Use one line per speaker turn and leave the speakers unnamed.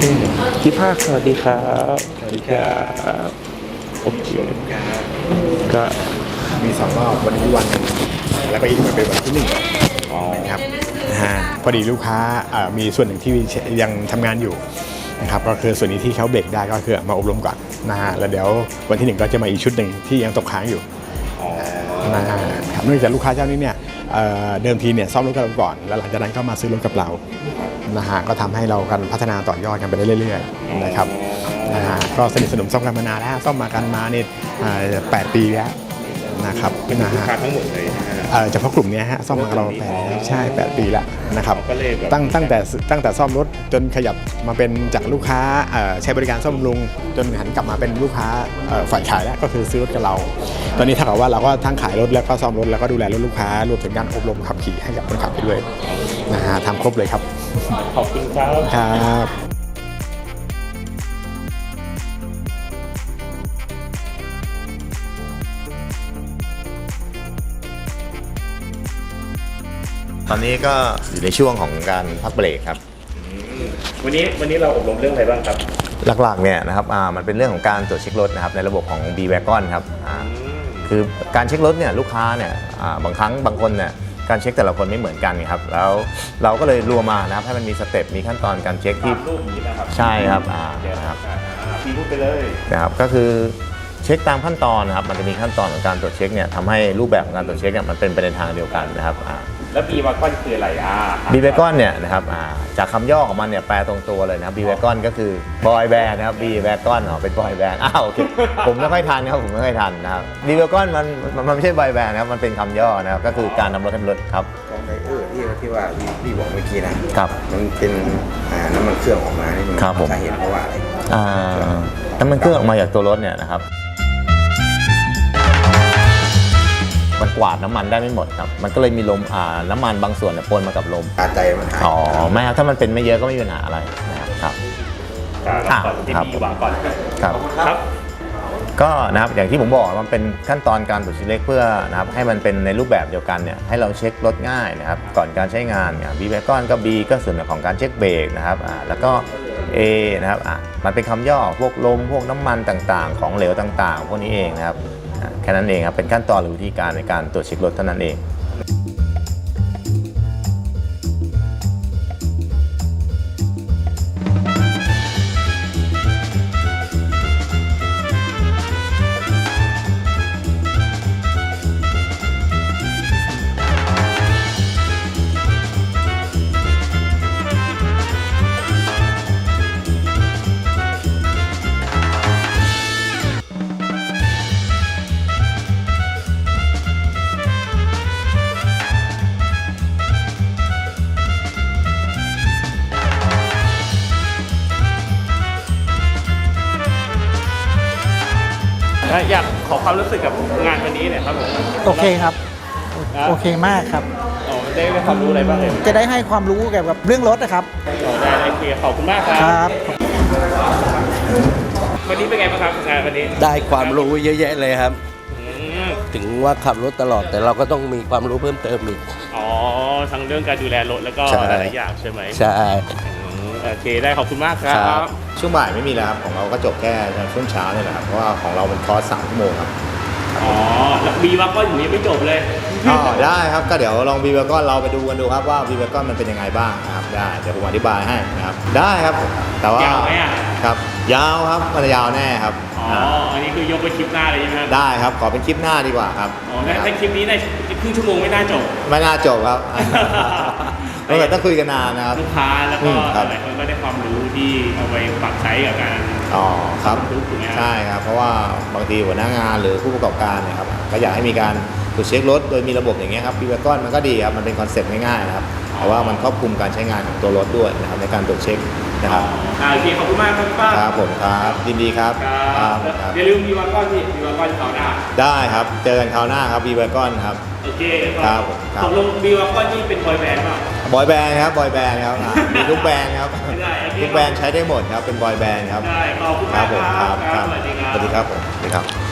เคพี่ภาคสวัสดีครับสวัสดีครับโอเคก็
มีสองรอบวันนี้วันหนึ่งแล้วก็อีกวันเป็นวันที่หนึ่ง
อ๋อ
นะครับนะฮะพอดีลูกค้าเอ่อมีส่วนหนึ่งที่ยังทำงานอยู่นะครับก็คือส่วนนี้ที่เขาเบรกได้ก็คือมาอบรมก่อนนะฮะแล้วเดี๋ยววันที่หนึ่งก็จะมาอีกชุดหนึ่งที่ยังตกค้างอยู่
อ๋อ
นะฮะครับเนื่องจากลูกค้าเจ้านี้เนี่ยเอ่อเดิมทีเนี่ยซ่อมรถกับเราก่อน แล้วหลังจากนั้นก็มาซื้อรถกับเรา นะฮะก็ทำให้เรากันพัฒนาต่อยอดกันไปได้เรื่อยๆนะครับนะฮะก็สนิทสนมซ่อมกันมานานแล้วซ่อมมากันมาเนี่ยเอ่อแปดปีแล้วนะครับนะ
ลูก
ฮะ
ค้าทั้งหมดเลยนะฮะ
เอ่อเฉพาะกลุ่มเนี้ยฮะซ่อมมากับเราแปดใช่แปดปีแล้วนะครับ
ก็เลยแบบ
ตั้งตั้งแต่ตั้งแต่ซ่อมรถจนขยับมาเป็นจากลูกค้าเอ่อใช้บริการซ่อมบำรุง จนหันกลับมาเป็นลูกค้าเอ่อฝ่ายขายแล้วก็คือซื้อรถกับเรา ตอนนี้ถ้ากับว่าเราก็ทั้งขายรถแล้วก็ซ่อมรถแล้วก็ดูแลรถลูกค้ารวมถึงการอบรมขับขี่ให้กับคนขับไปด้วย นะฮะทำครบเลยครับ
ขอบคุณครับ
ครับ
ตอนนี้ก็อยู่ในช่วงของการพักเบรกครับ
วันนี้วันนี้เราอบรมเรื่องอะไรบ้างครับ
หลักๆเนี่ยนะครับอ่ามันเป็นเรื่องของการตรวจเช็ครถนะครับในระบบของ b w a g o n ครับอ่าคือการเช็ครถเนี่ยลูกค้าเนี่ยอ่าบางครั้งบางคนเนี่ย การเช็คแต่ละคนไม่เหมือนกันครับแล้วเราก็เลยรวมมานะครับให้มันมีสเต็ปมีขั้นตอนการเช็คที่
ตามรูปนี้นะครับ
ใช่ครับอ่า
เดี๋ยว
นะ
นะ
ค
ค
รั
รับบอ่าพี่พูดไปเลย
นะครับก็คือเช็คตามขั้นตอนนะครับมันจะมีขั้นตอนของการตรวจเช็คเนี่ยทำให้รูปแบบของการตรวจเช็คเนี่ยมันเป็นไปในทางเดียวกันนะครับอ่า
แล้วบีวากอนคืออะไรอ่า
บีเวกอนเนี่ยนะครับอ่าจากคำย่อของมันเนี่ยแปลตรงตัวเลยนะครับบีเวกอนก็คือบอยแบนด์นะครับบีเวกอนอ๋อเป็นบอยแบนด์อ้าวโอเคผมไม่ค่อยทันนะครับผมไม่ค่อยทันนะครับบีเวกอนมันมันมันไม่ใช่บอยแบนด์นะครับมันเป็นคำย่อนะครับก็คือการนำรถให้รถครับ
กองไดเออร์ที่ที่ว่าพี่พี่บอกเมื่อกี้นะครับมันเป็นอ่าน้ำมันเครื่องออกมานี่มัน
ครับผม
สาเหตุเพราะว่าอะไร
อ่าน้ำมันเครื่องออกมาจากตัวรถเนี่ยนะครับ มันกวาดน้ำมันได้ไม่หมดครับ มันก็เลยมีลมอ่าน้ำมันบางส่วนเนี่ยปนมากับลม
ตาใจมันหาย
อ๋อไม่ครับถ้ามันเป็นไม่เยอะก็ไม่มีปัญหาอะไรนะครับ
อ่าเราต่อที่
ครับ
บีวากอน
ครับ
ครับ
ก็นะครับอย่างที่ผมบอกมันเป็นขั้นตอนการตรวจเช็คเล็กเพื่อนะครับให้มันเป็นในรูปแบบเดียวกันเนี่ยให้เราเช็ครถง่ายนะครับก่อนการใช้งานเนี่ยบีแบกอนก็ B ก็ส่วนของการเช็คเบรกนะครับอ่าแล้วก็ A นะครับอะมันเป็นคำย่อพวกลมพวกน้ำมันต่างๆ ของเหลวต่างๆ พวกนี้เองนะครับอ่า แค่นั้นเองครับเป็นขั้นตอนหรือวิธีการในการตรวจเช็ครถเท่านั้นเอง
อยากขอความรู้สึกกับงานวันนี้หน่อยครับผม
โอเคครับ
นะ
โอเคมากครับ
อ๋อได้ได้ความรู้อะไรบ้างเลย
จะได้ให้ความรู้เกี่ยวกับเรื่องรถนะครับ
อ๋อได้โอเคขอบคุณมากครั
ครับ
วันนี้เป็นไงบ้างครับงานวันนี้
ได้ความรู้เยอะแยะเลยครับ
อืม
ถึงว่าขับรถตลอดแต่เราก็ต้องมีความรู้เพิ่มเติมอีก
อ๋อ ทั้งเรื่องการดูแลรถแล้วก็
ใช่
หลายๆอย่างใช่ไหม
ใช่
อืมโอเค ได้ขอบคุณมากครั
ครับบ
ช่วงบ่ายไม่มีแล้วครับของเราก็จบแค่ช่วงเช้าเนี่ยแหละครับเพราะว่าของเราเป็นคอร์สสามชั่วโมงครับ
อ๋อแล้วบีวากอนอยู่ยังไม่จบเลย
อ๋อได้ครับก็เดี๋ยวลองบีเบก้อนเราไปดูกันดูครับว่าบีเบก้อนมันเป็นยังไงบ้างนะครับได้เดี๋ยวผมอธิบายให้นะครับได้ครับ แต่ว่ายา
วไหมอะ
ครับ ยาวครับมันยาวแน่ครับ
อ๋ออันนี้คือยกไปคลิปหน้าเลยใช่ไหมครับ
ได้ครับขอเป็นคลิปหน้าดีกว่าครับ
อ๋อถ้าถ้าคลิปนี้ในครึ่งชั่วโมงไม่น่าจบ
ไม่น่าจบครับ เพราะเราต้องคุยกันนานนะครับ
ลูกค้าแล้ว
อื
ก็
มครับ
หลายคนก็ได้ความรู้ที่เอาไปปรับใช้กับการ
อ๋อครับ
ถูกไหมครับ
ใช่ครับเพราะว่าบางทีหัวหน้างานหรือผู้ประกอบการเนี่ยครับก็อยากให้มีการตรวจเช็ครถโดยมีระบบอย่างเงี้ยครับบีเบก้อนมันก็ดีครับมันเป็นคอนเซ็ปต์ง่ายๆนะครับ แต่ว่ามันครอบคลุมการใช้งานของตัวรถด้วยนะครับในการตรวจเช็คนะครับ
อ่าโอเคขอบคุณมากครับป้า
ครับผมครับยินดีครับ
ครับ
ครับ
อย่าลืมมีวันก้อนพี่มีวันก้อนเขาวหน้า
ได้ครับเจอกันคราวหน้าครับบีเบก้อนครับ
โอเค
ครับผมครับ
ตกลงมีวันก้อนนี่เป็นบอยแบนด์เปล่า
บอยแบนด์ครับบอยแบนด์ครับอ่ามีทุกแบรนด์ครับ
ได้โอเค
ทุกแบรนด์ใช้ได้หมดครับเป็นบอยแบนด์ครับ
ได้ขอบคุณ
ครั
มา
บ
ก
ผม
ค
ค
รั
รั
บบ
ครับ
สวัสดีครับ
สวัสดีครับผมสวัสดีครับ